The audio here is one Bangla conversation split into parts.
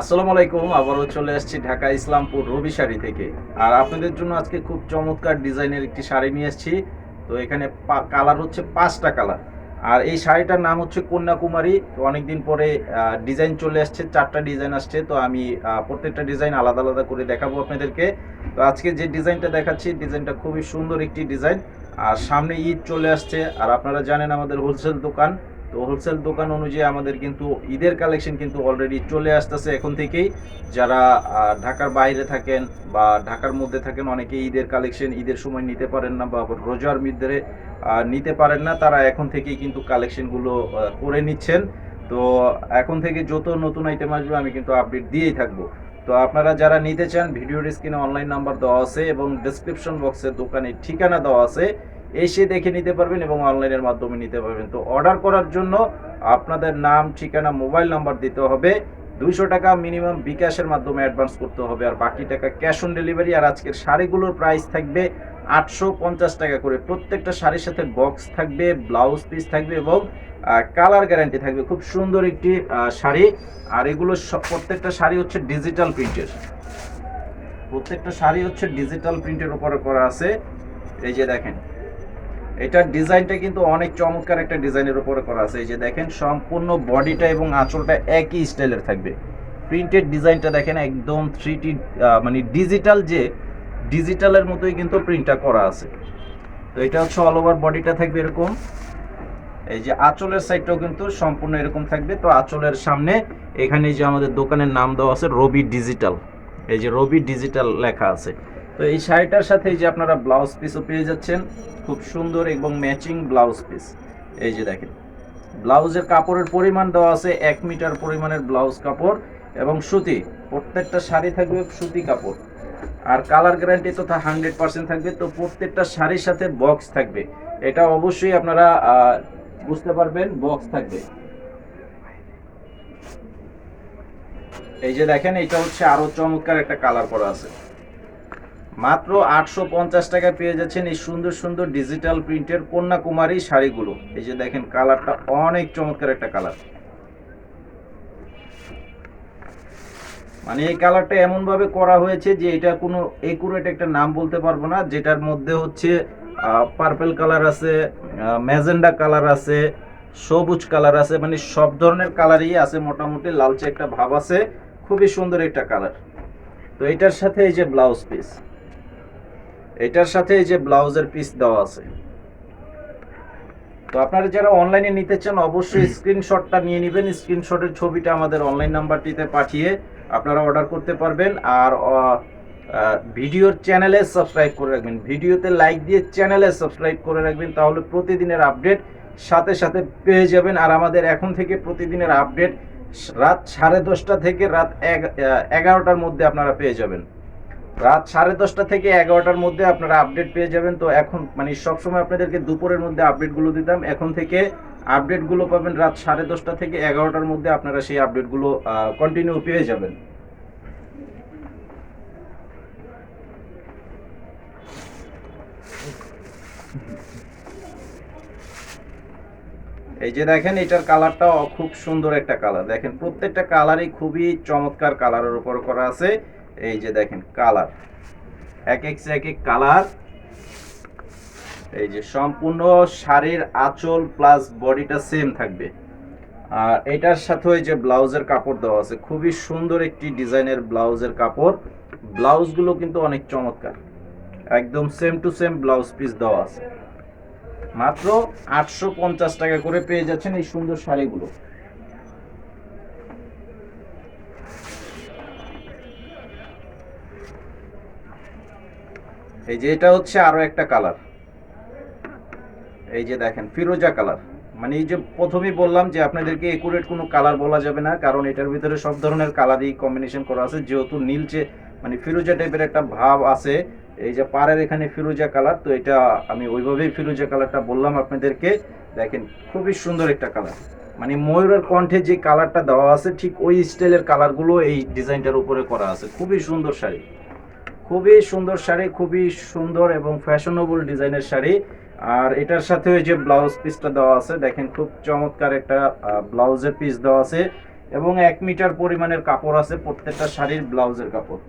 আসসালামু আলাইকুম, আবারও চলে আসছি ঢাকা ইসলামপুর রবি শাড়ি থেকে। আর আপনাদের জন্য আজকে খুব চমৎকার ডিজাইনের একটি শাড়ি নিয়ে এসেছি তো এখানে কালার হচ্ছে পাঁচটা কালার। আর এই শাড়িটার নাম হচ্ছে কন্যাকুমারী। তো অনেকদিন পরে ডিজাইন চলে আসছে, চারটা ডিজাইন আসছে। তো আমি প্রত্যেকটা ডিজাইন আলাদা আলাদা করে দেখাবো আপনাদেরকে। তো আজকে যে ডিজাইনটা দেখাচ্ছি, ডিজাইনটা খুবই সুন্দর একটি ডিজাইন। আর সামনে ঈদ চলে আসছে। আর আপনারা জানেন আমাদের হোলসেল দোকান। তো হোলসেল দোকান অনুযায়ী আমাদের কিন্তু ঈদের কালেকশন কিন্তু অলরেডি চলে আসতেছে এখন থেকেই। যারা ঢাকার বাইরে থাকেন বা ঢাকার মধ্যে থাকেন অনেকে ঈদের কালেকশন ঈদের সময় নিতে পারেন না বা রোজার মধ্যে নিতে পারেন না। তারা এখন থেকেই কিন্তু কালেকশনগুলো করে নিচ্ছেন। তো এখন থেকে যত নতুন আইটেম আসবে, আমি কিন্তু আপডেট দিয়েই থাকব। তো আপনারা যারা নিতে চান, ভিডিওর স্ক্রিনে অনলাইন নাম্বার দেওয়া আছে এবং ডেসক্রিপশন বক্সে দোকানের ঠিকানা দেওয়া আছে। এসে দেখে নিতে পারবেন এবং অনলাইনের মাধ্যমে নিতে পারবেন। তো অর্ডার করার জন্য আপনাদের নাম, ঠিকানা মোবাইল নাম্বার দিতে হবে। দুইশো টাকা মিনিমাম বিকাশের মাধ্যমে অ্যাডভান্স করতে হবে আর বাকি টাকা ক্যাশ অন ডেলিভারি আর আজকের শাড়িগুলোর প্রাইস থাকবে আটশো পঞ্চাশ টাকা করে। প্রত্যেকটা শাড়ির সাথে বক্স থাকবে ব্লাউজ পিস থাকবে এবং কালার গ্যারান্টি থাকবে। খুব সুন্দর একটি শাড়ি। আর এগুলো সব- প্রত্যেকটা শাড়ি হচ্ছে ডিজিটাল প্রিন্টের প্রত্যেকটা শাড়ি হচ্ছে ডিজিটাল প্রিন্টের উপরে করা আছে। এই যে দেখেন। এটার ডিজাইনটা কিন্তু অনেক চমৎকার একটা ডিজাইনের উপরে করা আছে। এই যে দেখেন, সম্পূর্ণ বডিটা এবং আঁচলটা একই স্টাইলের থাকবে। প্রিন্টেড ডিজাইনটা দেখেন, একদম থ্রি মানে ডিজিটাল যে ডিজিটালের মতোই কিন্তু প্রিন্টটা করা আছে। তো এটা হচ্ছে অল ওভার বডিটা থাকবে এরকম। এই যে আঁচলের সাইডটাও কিন্তু সম্পূর্ণ এরকম থাকবে। তো আঁচলের সামনে এখানে যে আমাদের দোকানের নাম দেওয়া আছে রবি ডিজিটাল এই যে রবি ডিজিটাল লেখা আছে। তো এই শাড়িটার সাথে যে আপনারা ব্লাউজ পিসও পেয়ে যাচ্ছেন, খুব সুন্দর এবং ম্যাচিং ব্লাউজ পিস এই যে দেখেন ব্লাউজের কাপড়ের পরিমাণ দেওয়া আছে এক মিটার পরিমাণের ব্লাউজ কাপড় এবং সুতি। প্রত্যেকটা শাড়ি থাকবে সুতি কাপড়। আর কালার গ্যারান্টি তো হান্ড্রেড পার্সেন্ট থাকবে। তো প্রত্যেকটা শাড়ির সাথে বক্স থাকবে। এটা অবশ্যই আপনারা বুঝতে পারবেন বক্স থাকবে। এই যে দেখেন, এটা হচ্ছে আরও চমৎকার একটা কালার করা আছে। মাত্র আটশো পঞ্চাশ টাকায় পেয়ে যাচ্ছেন এই সুন্দর সুন্দর ডিজিটাল প্রিন্টের কন্যাকুমারী শাড়িগুলো। এই যে দেখেন, কালারটা অনেক চমৎকার একটা কালার। মানে এই কালারটা এমন ভাবে করা হয়েছে যে এটা কোনো একুরেট একটা নাম বলতে পারব না, যেটার মধ্যে হচ্ছে পার্পেল কালার আছে ম্যাজেন্ডা কালার আছে, সবুজ কালার আছে মানে সব ধরনের কালারই আছে মোটামুটি, লালচে একটা ভাব আছে, খুবই সুন্দর একটা কালার তো এটার সাথে এই যে ব্লাউজ পিস এটার সাথে এই যে ব্লাউজের পিস দেওয়া আছে। তো আপনারা যারা অনলাইনে নিতে চান, অবশ্যই স্ক্রিনশটটা নিয়ে নেবেন। স্ক্রিনশটের ছবিটা আমাদের অনলাইন নাম্বারটিতে পাঠিয়ে আপনারা অর্ডার করতে পারবেন। আর ভিডিওর চ্যানেলে সাবস্ক্রাইব করে রাখবেন। ভিডিওতে লাইক দিয়ে চ্যানেলে সাবস্ক্রাইব করে রাখবেন, তাহলে প্রতিদিনের আপডেট সাথে সাথে পেয়ে যাবেন। আর আমাদের এখন থেকে প্রতিদিনের আপডেট রাত সাড়ে দশটা থেকে রাত এগারোটার মধ্যে আপনারা পেয়ে যাবেন। রাত সাড়ে দশটা থেকে এগারোটার মধ্যে আপনারা আপডেট পেয়ে যাবেন। তো এখন মানে সবসময় আপনাদেরকে দুপুরের মধ্যে আপডেটগুলো দিতাম। এখন থেকে আপডেটগুলো পাবেন রাত সাড়ে দশটা থেকে এগারোটার মধ্যে আপনারা সেই আপডেটগুলো কন্টিনিউ পেয়ে যাবেন। এই যে দেখেন, এটার কালারটা খুব সুন্দর একটা কালার দেখেন, প্রত্যেকটা কালারই খুবই চমৎকার কালারের উপর করা আছে। এই যে দেখেন কালার এক এক এক এক কালার এই যে সম্পূর্ণ শাড়ির আঁচল প্লাস বডিটা সেম থাকবে। আর এটার সাথে ওই যে ব্লাউজের কাপড় দেওয়া আছে, খুবই সুন্দর একটি ডিজাইনের ব্লাউজের কাপড়। ব্লাউজগুলো কিন্তু অনেক চমৎকার। একদম same to same blouse piece দেওয়া আছে। মাত্র আটশো পঞ্চাশ টাকা করে পেয়ে যাচ্ছেন এই সুন্দর শাড়িগুলো। এই যে এটা হচ্ছে আরও একটা কালার এই যে দেখেন, ফিরোজা কালার মানে এই যে প্রথমেই বললাম যে আপনাদেরকে একুরেট কোনো কালার বলা যাবে না, কারণ এটার ভিতরে সব ধরনের কালারই কম্বিনেশন করা আছে। যেহেতু নীলচে মানে ফিরোজা টাইপের একটা ভাব আছে, এই যে পাড়ের এখানে ফিরোজা কালার তো এটা আমি ওইভাবেই ফিরোজা কালারটা বললাম আপনাদেরকে। দেখেন, খুবই সুন্দর একটা কালার মানে ময়ূরের কণ্ঠে যে কালারটা দেওয়া আছে, ঠিক ওই স্টাইলের কালারগুলো এই ডিজাইনটার উপরে করা আছে। খুবই সুন্দর শাড়ি। খুবই সুন্দর শাড়ি, খুবই সুন্দর এবং ফ্যাশনেবল ডিজাইনের শাড়ি। আর এটার সাথে ওই যে ব্লাউজ পিসটা দেওয়া আছে, দেখেন খুব চমৎকার একটা ব্লাউজের পিস দেওয়া আছে এবং এক মিটার পরিমাণের কাপড় আছে প্রত্যেকটা শাড়ির ব্লাউজের কাপড়।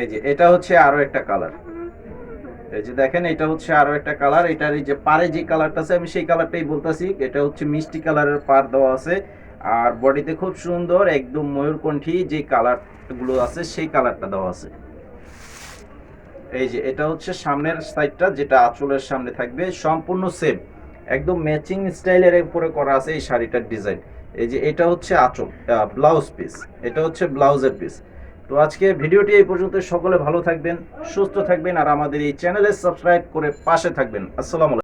এই যে, এটা হচ্ছে আরও একটা কালার এই যে দেখেন, এটা হচ্ছে আরও একটা কালার এটার এই যে পারে যে কালারটা আছে, আমি সেই কালারটাই বলতাছি। এটা হচ্ছে মিষ্টি কালারের পার দেওয়া আছে। আর বডিতে খুব সুন্দর, একদম ময়ূরকণ্ঠী যে কালারগুলো আছে, সেই কালারটা দেওয়া আছে। এই যে, এটা হচ্ছে সামনের সাইডটা যেটা আঁচলের সামনে থাকবে। সম্পূর্ণ সেম একদম ম্যাচিং স্টাইলের উপরে করা আছে এই শাড়িটার ডিজাইন এই যে, এটা হচ্ছে আঁচল ব্লাউজ পিস এটা হচ্ছে ব্লাউজের পিস তো আজকে ভিডিওটি এই পর্যন্ত। সকলে ভালো থাকবেন, সুস্থ থাকবেন, আর আমাদের এই চ্যানেলে সাবস্ক্রাইব করে পাশে থাকবেন। আসসালামু